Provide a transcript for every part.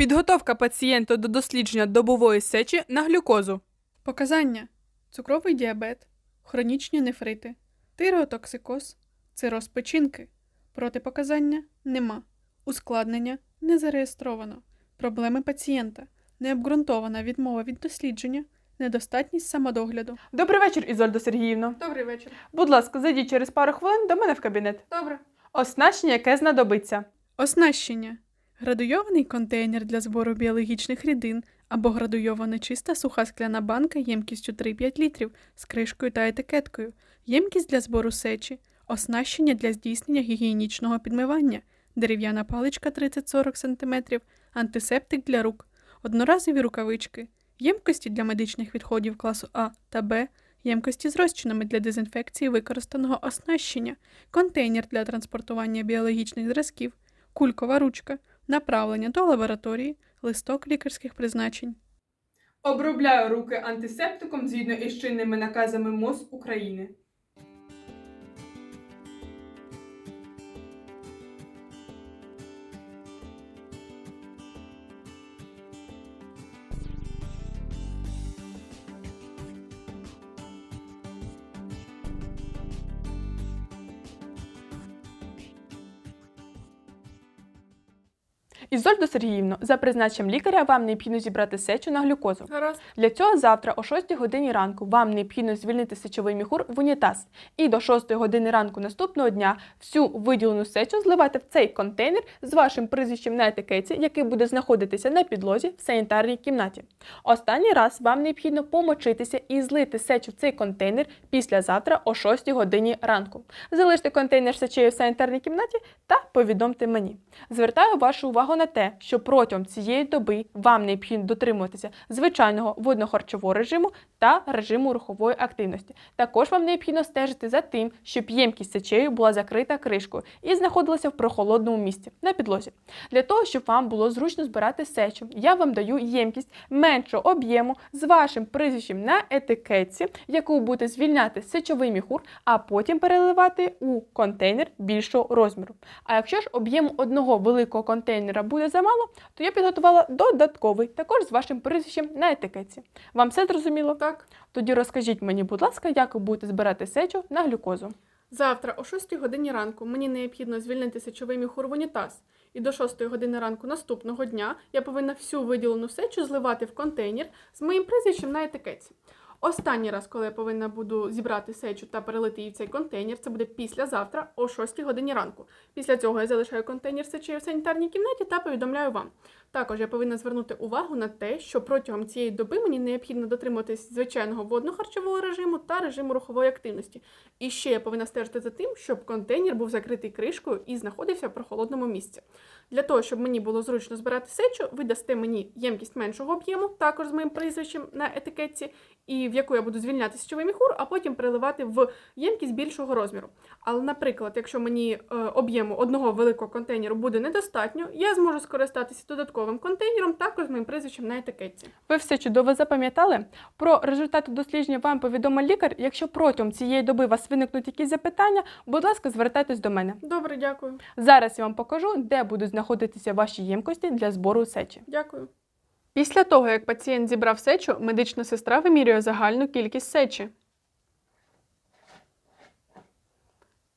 Підготовка пацієнта до дослідження добової сечі на глюкозу. Показання: цукровий діабет, хронічні нефрити, тиреотоксикоз, цироз печінки. Протипоказання нема. Ускладнення не зареєстровано. Проблеми пацієнта, необґрунтована відмова від дослідження, недостатність самодогляду. Добрий вечір, Ізольда Сергіївна. Добрий вечір. Будь ласка, зайдіть через пару хвилин до мене в кабінет. Добре. Оснащення, яке знадобиться. Оснащення. Градуйований контейнер для збору біологічних рідин або градуйована чиста суха скляна банка ємкістю 3-5 літрів з кришкою та етикеткою, ємкість для збору сечі, оснащення для здійснення гігієнічного підмивання, дерев'яна паличка 30-40 см, антисептик для рук, одноразові рукавички, ємкості для медичних відходів класу А та Б, ємкості з розчинами для дезінфекції використаного оснащення, контейнер для транспортування біологічних зразків, кулькова ручка, направлення до лабораторії, листок лікарських призначень. Обробляю руки антисептиком згідно із чинними наказами МОЗ України. Ізольда Сергіївна, за призначенням лікаря вам необхідно зібрати сечу на глюкозу. Гаразд. Для цього завтра о 6 годині ранку вам необхідно звільнити сечовий міхур в унітаз. І до 6 години ранку наступного дня всю виділену сечу зливати в цей контейнер з вашим прізвищем на етикеті, який буде знаходитися на підлозі в санітарній кімнаті. Останній раз вам необхідно помочитися і злити сечу в цей контейнер післязавтра о 6 годині ранку. Залиште контейнер сечею в санітарній кімнаті та повідомте мені. Звертаю вашу увагу на те, що протягом цієї доби вам необхідно дотримуватися звичайного водно-харчового режиму та режиму рухової активності. Також вам необхідно стежити за тим, щоб ємкість сечею була закрита кришкою і знаходилася в прохолодному місці на підлозі. Для того, щоб вам було зручно збирати сечу, я вам даю ємкість меншого об'єму з вашим прізвищем на етикетці, яку будете звільняти сечовий міхур, а потім переливати у контейнер більшого розміру. А якщо ж об'єму одного великого контейнера буде замало, то я підготувала додатковий, також з вашим прізвищем на етикетці. Вам все зрозуміло? Так. Тоді розкажіть мені, будь ласка, як ви будете збирати сечу на глюкозу. Завтра о 6 годині ранку мені необхідно звільнити сечовий міхур в унітаз. І до 6 години ранку наступного дня я повинна всю виділену сечу зливати в контейнер з моїм прізвищем на етикетці. Останній раз, коли я повинна буду зібрати сечу та перелити її в цей контейнер, це буде післязавтра о 6 годині ранку. Після цього я залишаю контейнер сечею в санітарній кімнаті та повідомляю вам. Також я повинна звернути увагу на те, що протягом цієї доби мені необхідно дотримуватись звичайного водно-харчового режиму та режиму рухової активності. І ще я повинна стежити за тим, щоб контейнер був закритий кришкою і знаходився в прохолодному місці. Для того, щоб мені було зручно збирати сечу, ви дасте мені ємкість меншого об'єму, також з моїм прізвищем на етикетці, і в яку я буду звільняти сечовий міхур, а потім переливати в ємкість більшого розміру. Але, наприклад, якщо мені е, об'єму одного великого контейнеру буде недостатньо, я зможу скористатися додатковим контейнером, також з моїм прізвищем на етикетці. Ви все чудово запам'ятали? Про результати дослідження вам повідомить лікар. Якщо протягом цієї доби у вас виникнуть якісь запитання, будь ласка, звертайтесь до мене. Добре, дякую. Зараз я вам покажу, де будуть знаходитися ваші ємкості для збору сечі. Дякую. Після того, як пацієнт зібрав сечу, медична сестра вимірює загальну кількість сечі.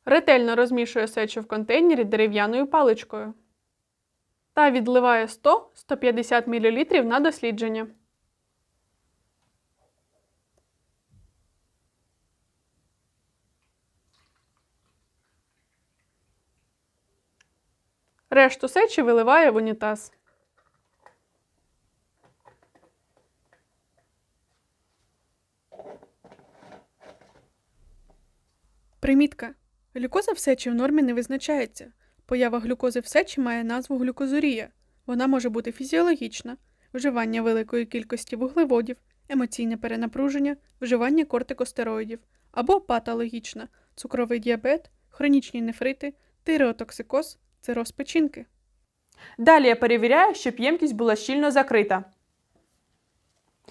Ретельно розмішує сечу в контейнері дерев'яною паличкою та відливає 100-150 мл на дослідження. Решту сечі виливає в унітаз. Примітка. Глюкоза в сечі в нормі не визначається. Поява глюкози в сечі має назву глюкозурія. Вона може бути фізіологічна, вживання великої кількості вуглеводів, емоційне перенапруження, вживання кортикостероїдів або патологічна цукровий діабет, хронічні нефрити, тиреотоксикоз, цироз печінки. Далі я перевіряю, щоб ємкість була щільно закрита.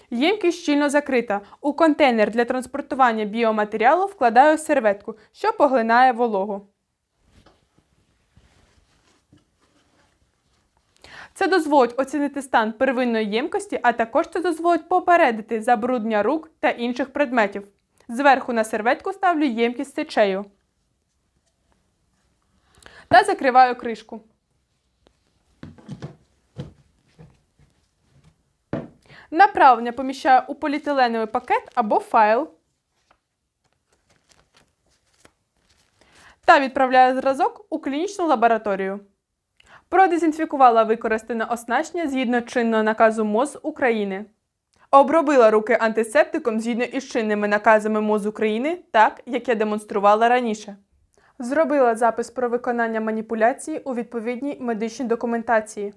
Ємкість щільно закрита. У контейнер для транспортування біоматеріалу вкладаю серветку, що поглинає вологу. Це дозволить оцінити стан первинної ємкості, а також це дозволить попередити забруднення рук та інших предметів. Зверху на серветку ставлю ємкість з сечею та закриваю кришку. Направлення поміщаю у поліетиленовий пакет або файл. Та відправляю зразок у клінічну лабораторію. Продезінфікувала використане оснащення згідно чинного наказу МОЗ України. Обробила руки антисептиком згідно із чинними наказами МОЗ України, так як я демонструвала раніше. Зробила запис про виконання маніпуляції у відповідній медичній документації.